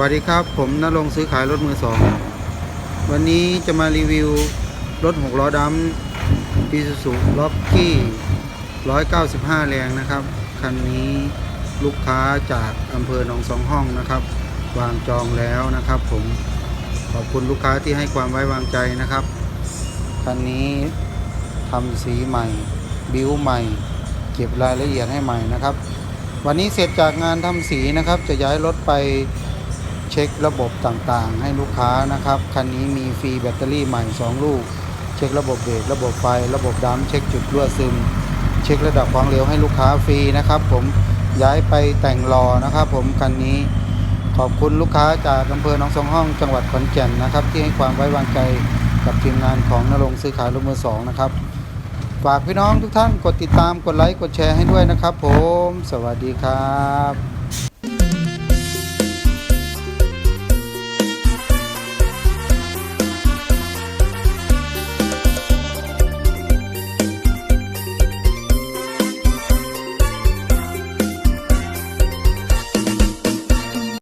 วัสดีครับ ผมนรงซื้อขายรถมือสองวันนี้จะมารีวิวรถหกล้อดำปีซูซูล็อกกี้ 195 แรงนะครับ คันนี้ลูกค้าจากอำเภอหนองสองห้องนะครับ วางจองแล้วนะครับ ผมขอบคุณลูกค้าที่ให้ความไว้วางใจนะครับ คันนี้ทำสีใหม่ บิวใหม่ เก็บรายละเอียดให้ใหม่นะครับ วันนี้เสร็จจากงานทำสีนะครับ จะย้ายรถไป ช็คระบบต่างๆ ให้ลูกค้านะครับคันนี้มีฟรีแบตเตอรี่ใหม่ 2 ลูก เช็คระบบเบรกระบบไฟ ระบบดัมเช็คจุดรั่วซึม เช็คระดับความเร็วให้ลูกค้าฟรีนะครับ ผมย้ายไปแต่งรอนะครับ ผมคันนี้ขอบคุณลูกค้าจากอำเภอหนองสองห้องจังหวัดขอนแก่นนะครับ ที่ให้ความไว้วางใจกับทีมงานของนรงค์ซื้อขายรถมือสองนะครับฝากพี่น้องทุกท่านกดติดตามกดไลค์กดแชร์ให้ด้วยนะครับ ผม สวัสดีครับ